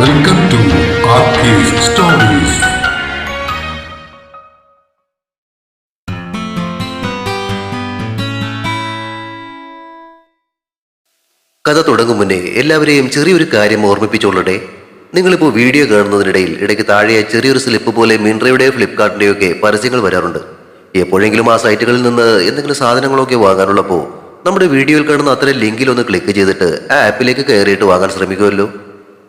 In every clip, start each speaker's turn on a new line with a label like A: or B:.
A: Welcome to stories
B: കഥ തുടങ്ങും മുന്നേ എല്ലാവരെയും ചെറിയൊരു കാര്യം ഓർമ്മിപ്പിച്ചോളട്ടെ നിങ്ങളിപ്പോൾ വീഡിയോ കാണുന്നതിനിടയിൽ ഇടയ്ക്ക് താഴെ ചെറിയൊരു സ്ലിപ്പ് പോലെ മിൻട്രയുടെയോ ഫ്ലിപ്കാർട്ടിന്റെയോ ഒക്കെ പരസ്യങ്ങൾ വരാറുണ്ട്. എപ്പോഴെങ്കിലും ആ സൈറ്റുകളിൽ നിന്ന് എന്തെങ്കിലും സാധനങ്ങളൊക്കെ വാങ്ങാനുള്ളപ്പോൾ നമ്മുടെ വീഡിയോയിൽ കാണുന്ന അത്തരം ലിങ്കിൽ ഒന്ന് ക്ലിക്ക് ചെയ്തിട്ട് ആ ആപ്പിലേക്ക് കയറിയിട്ട് വാങ്ങാൻ ശ്രമിക്കുമല്ലോ.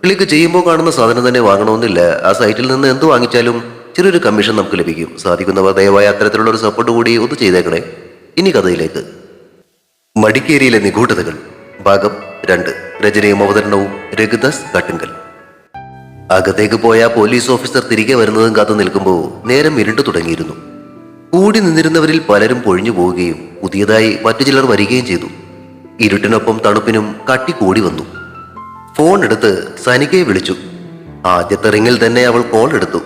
B: ക്ലിക്ക് ചെയ്യുമ്പോൾ കാണുന്ന സാധനം തന്നെ വാങ്ങണമെന്നില്ല. ആ സൈറ്റിൽ നിന്ന് എന്ത് വാങ്ങിച്ചാലും ചെറിയൊരു കമ്മീഷൻ നമുക്ക് ലഭിക്കും. സാധിക്കുന്നവർ ദയവായി അത്തരത്തിലുള്ള ഒരു സപ്പോർട്ട് കൂടി ഒന്ന് ചെയ്തേക്കണേ. ഇനി കഥയിലേക്ക്. മടിക്കേരിയിലെ നിഗൂഢതകൾ. ഭാഗം രണ്ട്. രചനയും അവതരണവും രഘുദാസ് കട്ടുങ്കൽ. അകത്തേക്ക് പോയ പോലീസ് ഓഫീസർ തിരികെ വരുന്നതും കാത്തു നിൽക്കുമ്പോൾ നേരം ഇരുണ്ടു തുടങ്ങിയിരുന്നു. കൂടി നിന്നിരുന്നവരിൽ പലരും പൊഴിഞ്ഞു പോവുകയും പുതിയതായി മറ്റു ചിലർ വരികയും ചെയ്തു. ഇരുട്ടിനൊപ്പം തണുപ്പിനും കട്ടി കൂടി വന്നു. ഫോൺ എടുത്ത് സനികയെ വിളിച്ചു. ആദ്യത്തെ റിങ്ങിൽ തന്നെ അവൾ കോൾ എടുത്തു.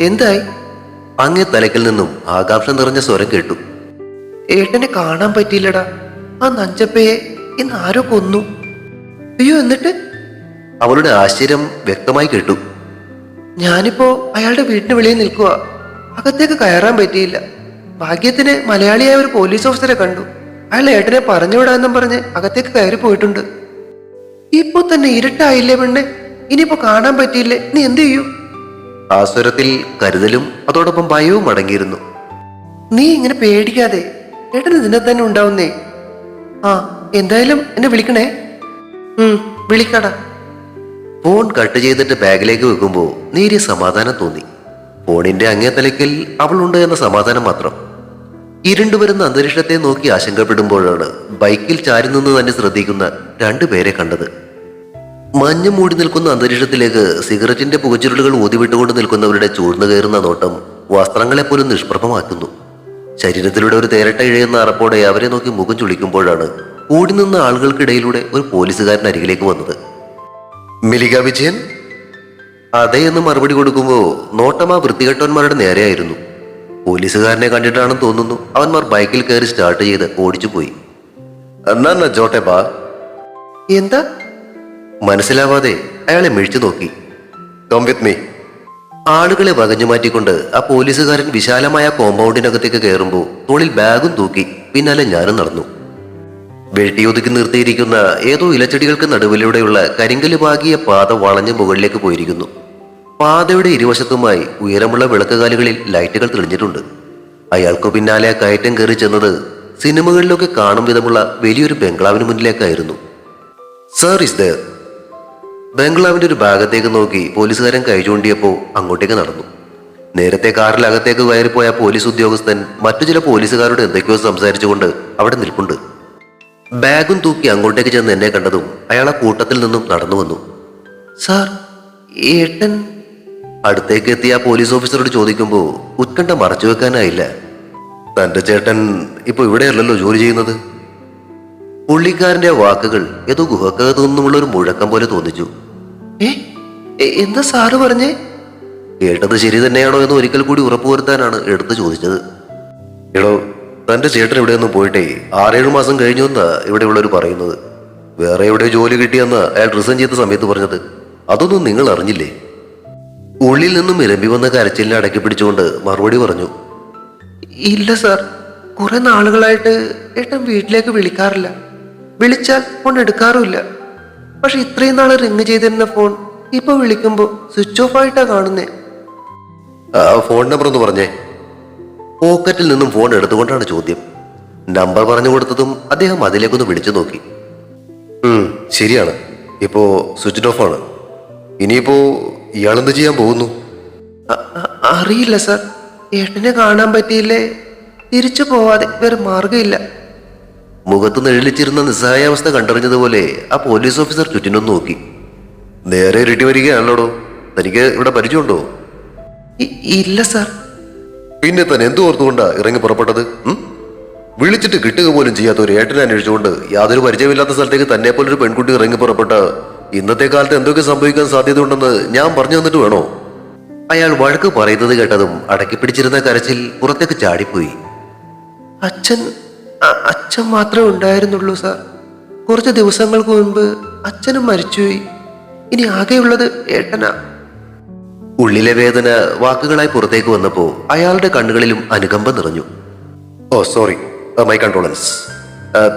B: എന്തായി? അങ്ങേ തലക്കിൽ നിന്നും ആകാംക്ഷ നിറഞ്ഞ സ്വരം കേട്ടു. ഏട്ടനെ കാണാൻ പറ്റിയില്ലടാ. ആ നഞ്ചപ്പയെ ഇന്ന് ആരോ കൊന്നു. അയ്യോ എന്നിട്ട്? അവളുടെ ആശ്ചര്യം വ്യക്തമായി കേട്ടു. ഞാനിപ്പോ അയാളുടെ വീട്ടിന് വെളിയിൽ നിൽക്കുക അകത്തേക്ക് കയറാൻ പറ്റിയില്ല. ഭാഗ്യത്തിന് മലയാളിയായ ഒരു പോലീസ് ഓഫീസറെ കണ്ടു. അയാൾ ഏട്ടനെ പറഞ്ഞുവിടാന്നും പറഞ്ഞ് അകത്തേക്ക് കയറി പോയിട്ടുണ്ട് ഇപ്പൊ തന്നെ ഇരുട്ടായില്ലേ പെണ്ണെ? ഇനിയിപ്പോ കാണാൻ പറ്റിയില്ലേ? നീ എന്ത് ചെയ്യൂ? ആ സ്വരത്തിൽ കരുതലും അതോടൊപ്പം ഭയവും അടങ്ങിയിരുന്നു. നീ ഇങ്ങനെ പേടിക്കാതെ ഏട്ടൻ നിന്നെ തന്നെ ഉണ്ടാവുന്നേ? ആ എന്തായാലും എന്നെ വിളിക്കണേ. വിളിക്കടാ. ഫോൺ കട്ട് ചെയ്തിട്ട് ബാഗിലേക്ക് വെക്കുമ്പോൾ നേരിയ സമാധാനം തോന്നി. ഫോണിന്റെ അങ്ങേ തലയ്ക്കൽ അവളുണ്ട് എന്ന സമാധാനം മാത്രം. ഇരുണ്ടു വരുന്ന അന്തരീക്ഷത്തെ നോക്കി ആശങ്കപ്പെടുമ്പോഴാണ് ബൈക്കിൽ ചാരി നിന്ന് തന്നെ ശ്രദ്ധിക്കുന്ന രണ്ടുപേരെ കണ്ടത്. മഞ്ഞ് മൂടി നിൽക്കുന്ന അന്തരീക്ഷത്തിലേക്ക് സിഗരറ്റിന്റെ പുകച്ചുരുളുകൾ ഊതിവിട്ടുകൊണ്ട് നിൽക്കുന്നവരുടെ ചൂർന്നു കയറുന്ന നോട്ടം വസ്ത്രങ്ങളെ പോലും നിഷ്പ്രഭമാക്കുന്നു. ശരീരത്തിലൂടെ ഒരു തേരട്ട ഇഴയുന്ന അറപ്പോടെ അവരെ നോക്കി മുഖം ചുളിക്കുമ്പോഴാണ് കൂടി നിന്ന ആളുകൾക്കിടയിലൂടെ ഒരു പോലീസുകാരൻ അരികിലേക്ക് വന്നത്. മിലിക വിജയൻ അതെ എന്ന് മറുപടി കൊടുക്കുമ്പോൾ നോട്ടം ആ വൃത്തികെട്ടവന്മാരുടെ നേരെയായിരുന്നു. പോലീസുകാരനെ കണ്ടിട്ടാണെന്ന് തോന്നുന്നു. അവന്മാർ ബൈക്കിൽ കയറി സ്റ്റാർട്ട് ചെയ്ത് ഓടിച്ചു പോയി. എന്നാ ജോട്ടെ ബാ. എന്താ? മനസ്സിലാവാതെ അയാളെ മിഴിച്ചു നോക്കി. കം വിത്ത് മീ ആളുകളെ വകഞ്ഞു മാറ്റിക്കൊണ്ട് ആ പോലീസുകാരൻ വിശാലമായ കോമ്പൗണ്ടിനകത്തേക്ക് കയറുമ്പോൾ തോളിൽ ബാഗും തൂക്കി പിന്നാലെ ഞാനും നടന്നു. വെട്ടിയൊതുക്കി നിർത്തിയിരിക്കുന്ന ഏതോ ഇലച്ചെടികൾക്ക് നടുവിലൂടെയുള്ള കരിങ്കൽ പാകിയ പാത വളഞ്ഞ് മുകളിലേക്ക് പോയിരിക്കുന്നു. പാതയുടെ ഇരുവശത്തുമായി ഉയരമുള്ള വിളക്കുകാലുകളിൽ ലൈറ്റുകൾ തെളിഞ്ഞിട്ടുണ്ട്. അയാൾക്കു പിന്നാലെ കയറ്റം കയറി ചെന്നത് സിനിമകളിലൊക്കെ കാണും വിധമുള്ള വലിയൊരു ബംഗ്ലാവിന് മുന്നിലേക്കായിരുന്നു. സർ ഇസ് ദർ ബംഗ്ലാവിന്റെ ഒരു ഭാഗത്തേക്ക് നോക്കി പോലീസുകാരൻ കൈ അങ്ങോട്ടേക്ക് നടന്നു. നേരത്തെ കാറിലകത്തേക്ക് കയറിപ്പോയ പോലീസ് ഉദ്യോഗസ്ഥൻ മറ്റു ചില പോലീസുകാരോട് എന്തൊക്കെയോ സംസാരിച്ചുകൊണ്ട് അവിടെ നിൽപ്പുണ്ട്. ബാഗും തൂക്കി അങ്ങോട്ടേക്ക് ചെന്ന് എന്നെ കണ്ടതും അയാൾ ആ കൂട്ടത്തിൽ നിന്നും നടന്നു വന്നു സാർ ഏട്ടൻ അടുത്തേക്ക് എത്തിയ ആ പോലീസ് ഓഫീസറോട് ചോദിക്കുമ്പോൾ ഉത്കണ്ഠ മറച്ചു വെക്കാനായില്ല. തന്റെ ചേട്ടൻ ഇപ്പൊ ഇവിടെയല്ലല്ലോ ജോലി ചെയ്യുന്നത്? പുള്ളിക്കാരന്റെ വാക്കുകൾ ഏതോ ഗുഹക്കകത്തു നിന്നുമുള്ള ഒരു മുഴക്കം പോലെ തോന്നിച്ചു. എന്താ സാറ് പറഞ്ഞേ? കേട്ടത് ശരി തന്നെയാണോ എന്ന് ഒരിക്കൽ കൂടി ഉറപ്പുവരുത്താനാണ് എടുത്തു ചോദിച്ചത്. എടോ തന്റെ ചേട്ടൻ ഇവിടെ ഒന്നും പോയിട്ടേ ആറേഴു മാസം കഴിഞ്ഞു എന്നാ ഇവിടെയുള്ളവർ പറയുന്നത്. വേറെ എവിടെ ജോലി കിട്ടിയെന്ന് അയാൾ റിസൈൻ ചെയ്ത സമയത്ത് പറഞ്ഞത്. അതൊന്നും നിങ്ങൾ അറിഞ്ഞില്ലേ? ഉള്ളിൽ നിന്നും ഇരമ്പി വന്ന കരച്ചിലിനെ അടക്കി പിടിച്ചുകൊണ്ട് മറുപടി പറഞ്ഞു ഇല്ല സാർ കുറെ നാളുകളായിട്ട് ഏട്ടൻ വീട്ടിലേക്ക് വിളിക്കാറില്ല. വിളിച്ചാൽ ഫോൺ എടുക്കാറുമില്ല. പക്ഷെ ഇത്രയും നാൾ റിങ് ചെയ്തിരുന്ന ഫോൺ ഇപ്പൊ വിളിക്കുമ്പോ സ്വിച്ച് ഓഫ് ആയിട്ടാ കാണുന്നേ. ആ ഫോൺ നമ്പർ ഒന്ന് പറഞ്ഞേ. പോക്കറ്റിൽ നിന്നും ഫോൺ എടുത്തുകൊണ്ടാണ് ചോദ്യം. നമ്പർ പറഞ്ഞു കൊടുത്തതും അദ്ദേഹം അതിലേക്കൊന്ന് വിളിച്ചു നോക്കി. ശരിയാണ്. ഇപ്പോ സ്വിച്ച് ഓഫ് ആണ്. ഇനിയിപ്പോ ഇയാളെന്ത് ചെയ്യാൻ പോകുന്നു? അറിയില്ല സർ. ഏട്ടനെ കാണാൻ പറ്റിയില്ലേ? തിരിച്ചു പോവാതെ വേറെ മാർഗമില്ല മുഖത്ത് നിഴലിച്ചിരുന്ന നിസ്സഹായാവസ്ഥ കണ്ടറിഞ്ഞതുപോലെ ആ പോലീസ് ഓഫീസർ ചുറ്റിനൊന്ന് നോക്കി. നേരെ ഇരുട്ടി വരികയാണല്ലോടോ? തനിക്ക് ഇവിടെ പരിചയമുണ്ടോ? ഇല്ല സർ. പിന്നെ തന്നെ എന്തു ഓർത്തുകൊണ്ടാ ഇറങ്ങി പുറപ്പെട്ടത്? വിളിച്ചിട്ട് കിട്ടുക പോലും ചെയ്യാത്ത ഒരു ഏട്ടനെ അന്വേഷിച്ചുകൊണ്ട് യാതൊരു പരിചയമില്ലാത്ത സ്ഥലത്തേക്ക് തന്നെ പോലൊരു പെൺകുട്ടി ഇറങ്ങി പുറപ്പെട്ട ഇന്നത്തെ കാലത്ത് എന്തൊക്കെ സംഭവിക്കാൻ സാധ്യതയുണ്ടെന്ന് ഞാൻ പറഞ്ഞു തന്നിട്ട് വേണോ? അയാൾ വഴക്ക് പറയുന്നത് കേട്ടതും അടക്കി പിടിച്ചിരുന്ന കരച്ചിൽ പുറത്തേക്ക് ചാടിപ്പോയി. അച്ഛൻ അച്ഛൻ മാത്രമേ ഉണ്ടായിരുന്നുള്ളൂ സാർ. കുറച്ച് ദിവസങ്ങൾക്ക് മുൻപ് അച്ഛനും മരിച്ചുപോയി. ഇനി ആകെയുള്ളത് ഏട്ടനാ. ഉള്ളിലെ വേദന വാക്കുകളായി പുറത്തേക്ക് വന്നപ്പോ അയാളുടെ കണ്ണുകളിലും അനുകമ്പ നിറഞ്ഞു. ഓ സോറി. മൈ കൺട്രോളൻസ്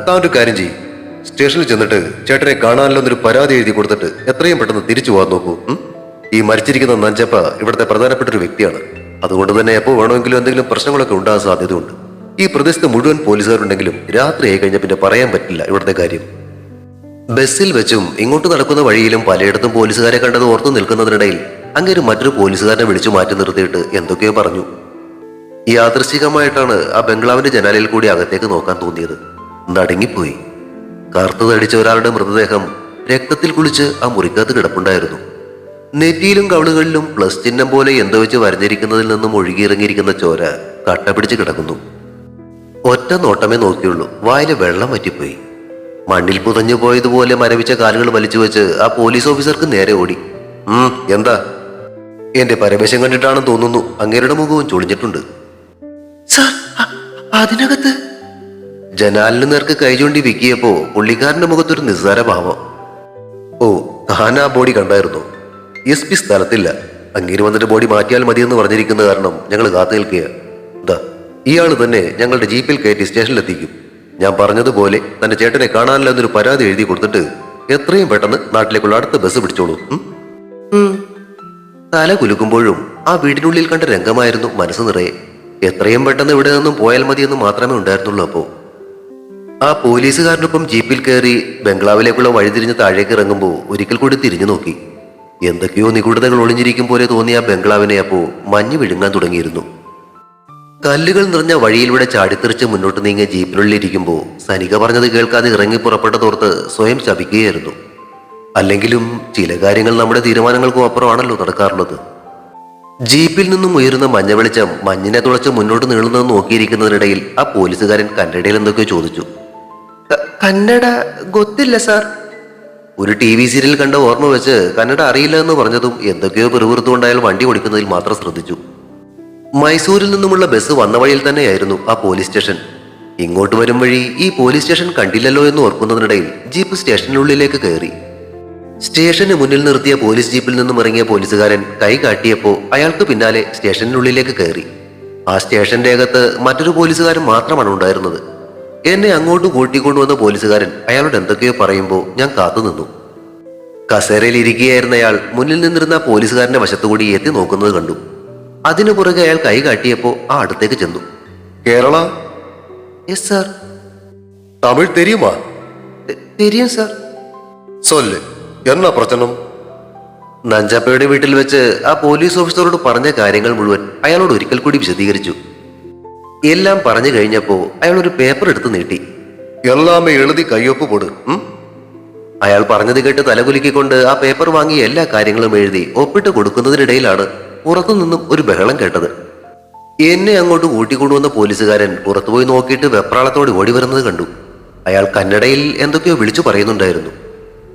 B: താൻ ഒരു കാര്യം ചെയ്യും. സ്റ്റേഷനിൽ ചെന്നിട്ട് ചേട്ടനെ കാണാനല്ലോ എന്നൊരു പരാതി എഴുതി കൊടുത്തിട്ട് എത്രയും പെട്ടെന്ന് തിരിച്ചു പോകാൻ നോക്കൂ ഈ മരിച്ചിരിക്കുന്ന നഞ്ചപ്പ ഇവിടുത്തെ പ്രധാനപ്പെട്ട ഒരു വ്യക്തിയാണ്. അതുകൊണ്ട് തന്നെ എപ്പോ വേണമെങ്കിലും എന്തെങ്കിലും പ്രശ്നങ്ങളൊക്കെ ഉണ്ടാകാൻ സാധ്യതയുണ്ട്. ഈ പ്രദേശത്ത് മുഴുവൻ പോലീസുകാരുണ്ടെങ്കിലും രാത്രി ആയി കഴിഞ്ഞ പിന്നെ പറയാൻ പറ്റില്ല ഇവിടുത്തെ കാര്യം. ബസ്സിൽ വെച്ചും ഇങ്ങോട്ട് നടക്കുന്ന വഴിയിലും പലയിടത്തും പോലീസുകാരെ കണ്ടത് ഓർത്തു നിൽക്കുന്നതിനിടയിൽ അങ്ങേര് മറ്റൊരു പോലീസുകാരനെ വിളിച്ചു മാറ്റി നിർത്തിയിട്ട് എന്തൊക്കെയോ പറഞ്ഞു. യാദൃശികമായിട്ടാണ് ആ ബംഗ്ലാവിന്റെ ജനാലയിൽ കൂടി അകത്തേക്ക് നോക്കാൻ തോന്നിയത്. നടുങ്ങിപ്പോയി. കറുത്തതടിച്ച ഒരാളുടെ മൃതദേഹം രക്തത്തിൽ കുളിച്ച് ആ മുറിക്കകത്ത് കിടപ്പുണ്ടായിരുന്നു. നെറ്റിയിലും കവിളുകളിലും പ്ലസ് ചിഹ്നം പോലെ എന്തോ വെച്ച് വരഞ്ഞിരിക്കുന്നതിൽ നിന്നും ഒഴുകിയിറങ്ങിയിരിക്കുന്ന ചോര കട്ട പിടിച്ച് കിടക്കുന്നു. ഒറ്റ നോട്ടമേ നോക്കിയുള്ളൂ. വായിൽ വെള്ളം പറ്റിപ്പോയി മണ്ണിൽ പുതഞ്ഞു പോയതുപോലെ മരവിച്ച കാലുകൾ വലിച്ചു വെച്ച് ആ പോലീസ് ഓഫീസർക്ക് നേരെ ഓടി. ഉം എന്താ? എന്റെ പരവേശം കണ്ടിട്ടാണെന്ന് തോന്നുന്നു അങ്ങേരുടെ മുഖവും ചൊളിഞ്ഞിട്ടുണ്ട്. അതിനകത്ത് ജനാലിന് നേർക്ക് കൈ ചൂണ്ടി വിക്കിയപ്പോ പുള്ളിക്കാരന്റെ മുഖത്തൊരു നിസ്സാര ഭാവം ഓ താൻ ബോഡി കണ്ടായിരുന്നു? എസ് പി സ്ഥലത്തില്ല. അങ്ങേര് വന്നിട്ട് ബോഡി മാറ്റിയാൽ മതിയെന്ന് പറഞ്ഞിരിക്കുന്ന കാരണം ഞങ്ങൾ കാത്തു നിൽക്കുക ഇയാൾ തന്നെ ഞങ്ങളുടെ ജീപ്പിൽ കയറ്റി സ്റ്റേഷനിലെത്തിക്കും. ഞാൻ പറഞ്ഞതുപോലെ തന്റെ ചേട്ടനെ കാണാനില്ല എന്നൊരു പരാതി എഴുതി കൊടുത്തിട്ട് എത്രയും പെട്ടെന്ന് നാട്ടിലേക്കുള്ള അടുത്ത ബസ് പിടിച്ചോളൂ. തല കുലുക്കുമ്പോഴും ആ വീടിനുള്ളിൽ കണ്ട രംഗമായിരുന്നു മനസ്സ് നിറയെ. എത്രയും പെട്ടെന്ന് ഇവിടെ നിന്നും പോയാൽ മതിയെന്ന് മാത്രമേ ഉണ്ടായിരുന്നുള്ളൂ അപ്പോ. ആ പോലീസുകാരനൊപ്പം ജീപ്പിൽ കയറി ബംഗ്ലാവിലേക്കുള്ള വഴിതിരിഞ്ഞ് താഴേക്ക് ഇറങ്ങുമ്പോൾ ഒരിക്കൽ കൂടി തിരിഞ്ഞു നോക്കി. എന്തൊക്കെയോ നിഗൂഢതകൾ ഒളിഞ്ഞിരിക്കും പോലെ തോന്നിയ ബംഗ്ലാവിനെ അപ്പോ മഞ്ഞ് വിഴുങ്ങാൻ തുടങ്ങിയിരുന്നു. കല്ലുകൾ നിറഞ്ഞ വഴിയിലൂടെ ചാടിത്തെറിച്ച് മുന്നോട്ട് നീങ്ങിയ ജീപ്പിനുള്ളിലിരിക്കുമ്പോൾ സനിക പറഞ്ഞത് കേൾക്കാതെ ഇറങ്ങി പുറപ്പെട്ടതോർത്ത് സ്വയം ശപിക്കുകയായിരുന്നു. അല്ലെങ്കിലും ചില കാര്യങ്ങൾ നമ്മുടെ തീരുമാനങ്ങൾക്കും അപ്പുറമാണല്ലോ നടക്കാറുള്ളത്. ജീപ്പിൽ നിന്നും ഉയരുന്ന മഞ്ഞ വെളിച്ചം മഞ്ഞിനെ തുളച്ച് മുന്നോട്ട് നീളുന്നത് നോക്കിയിരിക്കുന്നതിനിടയിൽ ആ പോലീസുകാരൻ കന്നഡയിൽ എന്തൊക്കെയോ ചോദിച്ചു. കന്നഡ ഗൊത്തില്ല സാർ. ഒരു ടി വി സീരിയൽ കണ്ട ഓർമ്മ വെച്ച് കന്നഡ അറിയില്ല എന്ന് പറഞ്ഞതും എന്തൊക്കെയോ പിറുപിറുത്തുകൊണ്ട് അയാൾ വണ്ടി ഓടിക്കുന്നതിൽ മാത്രം ശ്രദ്ധിച്ചു. മൈസൂരിൽ നിന്നുമുള്ള ബസ് വന്ന വഴിയിൽ തന്നെയായിരുന്നു ആ പോലീസ് സ്റ്റേഷൻ. ഇങ്ങോട്ട് വരും വഴി ഈ പോലീസ് സ്റ്റേഷൻ കണ്ടില്ലല്ലോ എന്ന് ഓർക്കുന്നതിനിടയിൽ ജീപ്പ് സ്റ്റേഷനുള്ളിലേക്ക് കയറി. സ്റ്റേഷന് മുന്നിൽ നിർത്തിയ പോലീസ് ജീപ്പിൽ നിന്നും ഇറങ്ങിയ പോലീസുകാരൻ കൈ കാട്ടിയപ്പോൾ അയാൾക്ക് പിന്നാലെ സ്റ്റേഷനുള്ളിലേക്ക് കയറി. ആ സ്റ്റേഷന്റെ അകത്ത് മറ്റൊരു പോലീസുകാരൻ മാത്രമാണ് ഉണ്ടായിരുന്നത്. എന്നെ അങ്ങോട്ട് കൂട്ടിക്കൊണ്ടുവന്ന പോലീസുകാരൻ അയാളോട് എന്തൊക്കെയോ പറയുമ്പോൾ ഞാൻ കാത്തുനിന്നു കസേരയിൽ ഇരിക്കുകയായിരുന്ന അയാൾ മുന്നിൽ നിന്നിരുന്ന പോലീസുകാരന്റെ വശത്തുകൂടി എത്തി നോക്കുന്നത് കണ്ടു. അതിനു പുറകെ അയാൾ കൈ കാട്ടിയപ്പോൾ ആ അടുത്തേക്ക് ചെന്നു. കേരള? യെസ് സാർ തമിഴ് തെരിയുമാ തെരിയും സാർ സൊല്ല്. എന്നാ പ്രശ്നം? നഞ്ചാപ്പയുടെ വീട്ടിൽ വെച്ച് ആ പോലീസ് ഓഫീസറോട് പറഞ്ഞ കാര്യങ്ങൾ മുഴുവൻ അയാളോട് ഒരിക്കൽ കൂടി വിശദീകരിച്ചു. എല്ലാം പറഞ്ഞു കഴിഞ്ഞപ്പോ അയാൾ ഒരു പേപ്പർ എടുത്ത് നീട്ടി. എല്ലാം എഴുതി കയ്യൊപ്പ് പൊട്. അയാൾ പറഞ്ഞത് കേട്ട് തലകുലുക്കിക്കൊണ്ട് ആ പേപ്പർ വാങ്ങി എല്ലാ കാര്യങ്ങളും എഴുതി ഒപ്പിട്ട് കൊടുക്കുന്നതിനിടയിലാണ് പുറത്തുനിന്നും ഒരു ബഹളം കേട്ടത്. എന്നെ അങ്ങോട്ട് കൂട്ടിക്കൊണ്ടുവന്ന പോലീസുകാരൻ പുറത്തുപോയി നോക്കിയിട്ട് വെപ്രാളത്തോടെ ഓടി വരുന്നത് കണ്ടു. അയാൾ കന്നഡയിൽ എന്തൊക്കെയോ വിളിച്ചു പറയുന്നുണ്ടായിരുന്നു.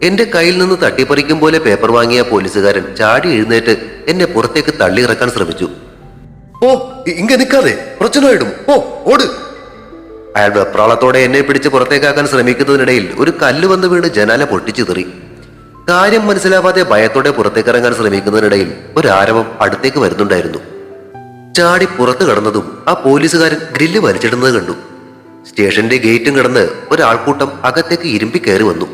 B: എന്റെ കയ്യിൽ നിന്ന് തട്ടിപ്പറിക്കും പോലെ പേപ്പർ വാങ്ങിയ പോലീസുകാരൻ ചാടി എഴുന്നേറ്റ് എന്നെ പുറത്തേക്ക് തള്ളി ഇറക്കാൻ ശ്രമിച്ചു. ഓ ഇങ്ങ നിൽക്കാതെ പ്രശ്നമായിടും. ഓ ഓട്. അയാൾ വെപ്രാളത്തോടെ എന്നെ പിടിച്ച് പുറത്തേക്കാക്കാൻ ശ്രമിക്കുന്നതിനിടയിൽ ഒരു കല്ല് വന്ന് വീണ് ജനാല പൊട്ടിച്ചു തെറി. കാര്യം മനസ്സിലാവാതെ ഭയത്തോടെ പുറത്തേക്കിറങ്ങാൻ ശ്രമിക്കുന്നതിനിടയിൽ ഒരു ആരവം അടുത്തേക്ക് വരുന്നുണ്ടായിരുന്നു. ചാടി പുറത്തു കടന്നതും ആ പോലീസുകാരൻ ഗ്രില്ല് വലിച്ചിടുന്നത് കണ്ടു. സ്റ്റേഷന്റെ ഗേറ്റും കടന്ന് ഒരാൾക്കൂട്ടം അകത്തേക്ക് ഇരുമ്പി കയറി വന്നു.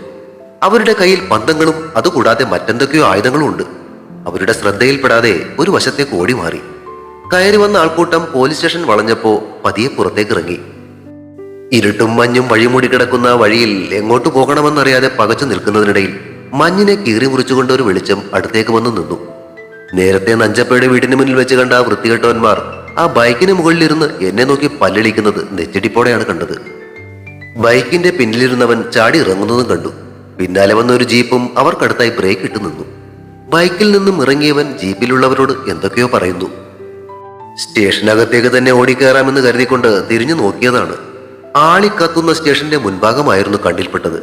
B: അവരുടെ കയ്യിൽ പന്തങ്ങളും അതുകൂടാതെ മറ്റെന്തൊക്കെയോ ആയുധങ്ങളും ഉണ്ട് അവരുടെ ശ്രദ്ധയിൽപ്പെടാതെ ഒരു വശത്തേക്ക് ഓടി മാറി കയറി വന്ന ആൾക്കൂട്ടം പോലീസ് സ്റ്റേഷൻ വളഞ്ഞപ്പോ പതിയെ പുറത്തേക്ക് ഇറങ്ങി. ഇരുട്ടും മഞ്ഞും വഴിമൂടി കിടക്കുന്ന വഴിയിൽ എങ്ങോട്ട് പോകണമെന്നറിയാതെ പകച്ചു നിൽക്കുന്നതിനിടയിൽ മഞ്ഞിനെ കീറി മുറിച്ചുകൊണ്ട് ഒരു വെളിച്ചം അടുത്തേക്ക് വന്നു നിന്നു. നേരത്തെ നഞ്ചപ്പയുടെ വീടിന് മുന്നിൽ വെച്ച് കണ്ട ആ വൃത്തികെട്ടവന്മാർ ആ ബൈക്കിന് മുകളിലിരുന്ന് എന്നെ നോക്കി പല്ലളിക്കുന്നത് നെച്ചടിപ്പോടെയാണ് കണ്ടത്. ബൈക്കിന്റെ പിന്നിലിരുന്നവൻ ചാടി ഇറങ്ങുന്നതും കണ്ടു. പിന്നാലെ വന്ന ഒരു ജീപ്പും അവർക്കടുത്തായി ബ്രേക്ക് ഇട്ട് നിന്നു. ബൈക്കിൽ നിന്നും ഇറങ്ങിയവൻ ജീപ്പിലുള്ളവരോട് എന്തൊക്കെയോ പറയുന്നു. സ്റ്റേഷനകത്തേക്ക് തന്നെ ഓടിക്കയറാമെന്ന് കരുതിക്കൊണ്ട് തിരിഞ്ഞു നോക്കിയതാണ്. ആളിക്കത്തുന്ന സ്റ്റേഷന്റെ മുൻഭാഗമായിരുന്നു കണ്ടിൽപ്പെട്ടത്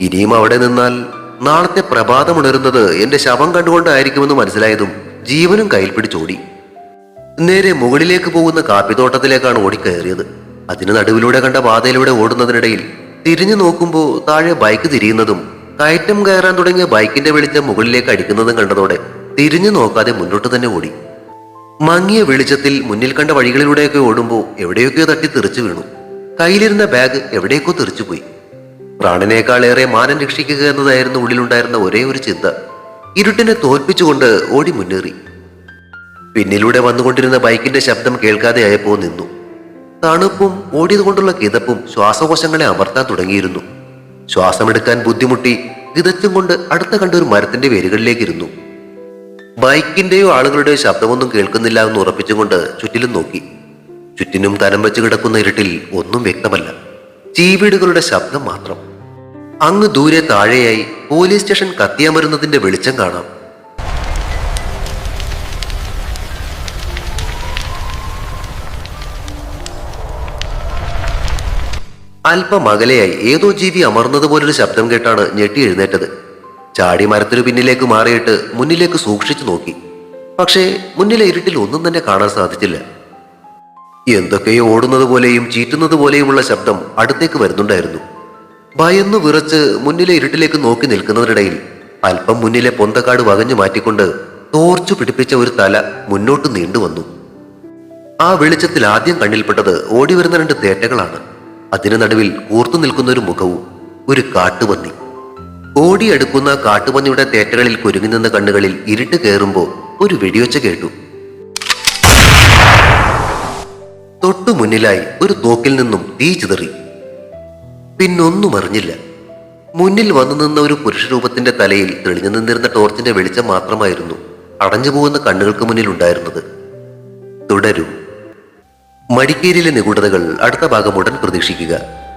B: ഇനിയും അവിടെ നിന്നാൽ നാളത്തെ പ്രഭാതമുണരുന്നത് എന്റെ ശവം കണ്ടുകൊണ്ടായിരിക്കുമെന്ന് മനസ്സിലായതും ജീവനും കയ്യിൽ പിടിച്ചോടി നേരെ മുകളിലേക്ക് പോകുന്ന കാപ്പിത്തോട്ടത്തിലേക്കാണ് ഓടിക്കയറിയത് അതിന് നടുവിലൂടെ കണ്ട പാതയിലൂടെ ഓടുന്നതിനിടയിൽ തിരിഞ്ഞു നോക്കുമ്പോൾ താഴെ ബൈക്ക് തിരിയുന്നതും കയറ്റം കയറാൻ തുടങ്ങിയ ബൈക്കിന്റെ വെളിച്ചം മുകളിലേക്ക് അടിക്കുന്നതും കണ്ടതോടെ തിരിഞ്ഞു നോക്കാതെ മുന്നോട്ട് തന്നെ ഓടി. മങ്ങിയ വെളിച്ചത്തിൽ മുന്നിൽ കണ്ട വഴികളിലൂടെയൊക്കെ ഓടുമ്പോൾ എവിടെയൊക്കെയോ തട്ടി തെറിച്ചു വീണു. കയ്യിലിരുന്ന ബാഗ് എവിടേക്കോ തെറിച്ചുപോയി പ്രാണനേക്കാളേറെ മാനം രക്ഷിക്കുക എന്നതായിരുന്നു ഉള്ളിലുണ്ടായിരുന്ന ഒരേ ഒരു ചിന്ത. ഇരുട്ടിനെ തോൽപ്പിച്ചുകൊണ്ട് ഓടി മുന്നേറി. പിന്നിലൂടെ വന്നുകൊണ്ടിരുന്ന ബൈക്കിന്റെ ശബ്ദം കേൾക്കാതെ ആയപ്പോ നിന്നു. തണുപ്പും ഓടിയതുകൊണ്ടുള്ള കിതപ്പും ശ്വാസകോശങ്ങളെ അമർത്താൻ തുടങ്ങിയിരുന്നു. ശ്വാസമെടുക്കാൻ ബുദ്ധിമുട്ടി കിതച്ചും കൊണ്ട് അടുത്ത കണ്ട ഒരു മരത്തിന്റെ വേരുകളിലേക്ക് ഇരുന്നു ബൈക്കിന്റെയോ ആളുകളുടെയോ ശബ്ദമൊന്നും കേൾക്കുന്നില്ല എന്ന് ഉറപ്പിച്ചുകൊണ്ട് ചുറ്റിലും നോക്കി. ചുറ്റിനും തരം വെച്ച് കിടക്കുന്ന ഇരുട്ടിൽ ഒന്നും വ്യക്തമല്ല. ചീവീടുകളുടെ ശബ്ദം മാത്രം. അങ്ങ് ദൂരെ താഴെയായി പോലീസ് സ്റ്റേഷൻ കത്തിയമരുന്നതിന്റെ വെളിച്ചം കാണാം. അല്പം അകലെയായി ഏതോ ജീവി അമർന്നതുപോലൊരു ശബ്ദം കേട്ടാണ് ഞെട്ടി എഴുന്നേറ്റത്. ചാടി മരത്തിനു പിന്നിലേക്ക് മാറിയിട്ട് മുന്നിലേക്ക് സൂക്ഷിച്ചു നോക്കി. പക്ഷേ മുന്നിലെ ഇരുട്ടിൽ ഒന്നും തന്നെ കാണാൻ സാധിച്ചില്ല. എന്തൊക്കെയോ ഓടുന്നത് പോലെയും ചീറ്റുന്നത് പോലെയുമുള്ള ശബ്ദം അടുത്തേക്ക് വരുന്നുണ്ടായിരുന്നു. ഭയന്നു വിറച്ച് മുന്നിലെ ഇരുട്ടിലേക്ക് നോക്കി നിൽക്കുന്നതിനിടയിൽ അല്പം മുന്നിലെ പൊന്തക്കാട് വകഞ്ഞു മാറ്റിക്കൊണ്ട് തോർച്ചു പിടിപ്പിച്ച ഒരു തല മുന്നോട്ട് നീണ്ടുവന്നു ആ വെളിച്ചത്തിൽ ആദ്യം കണ്ണിൽപ്പെട്ടത് ഓടിവരുന്ന രണ്ട് തേറ്റകളാണ്. അതിനു നടുവിൽ കൂർത്തു നിൽക്കുന്ന ഒരു മുഖവും ഒരു കാട്ടുപന്നി. ഓടിയെടുക്കുന്ന കാട്ടുപന്നിയുടെ തേറ്റകളിൽ കുരുങ്ങി നിന്ന കണ്ണുകളിൽ ഇരുട്ട് കയറുമ്പോൾ ഒരു വെടിയൊച്ച കേട്ടു. തൊട്ടു മുന്നിലായി ഒരു തോക്കിൽ നിന്നും തീ ചിതറി. പിന്നൊന്നും അറിഞ്ഞില്ല. മുന്നിൽ വന്നു നിന്ന ഒരു പുരുഷരൂപത്തിന്റെ തലയിൽ തെളിഞ്ഞു നിന്നിരുന്ന ടോർച്ചിന്റെ വെളിച്ചം മാത്രമായിരുന്നു അടഞ്ഞു പോകുന്ന കണ്ണുകൾക്ക് മുന്നിൽ ഉണ്ടായിരുന്നത്. തുടരും. മടിക്കേരിയിലെ നിഗൂഢതകൾ അടുത്ത ഭാഗം ഉടൻ പ്രതീക്ഷിക്കുക.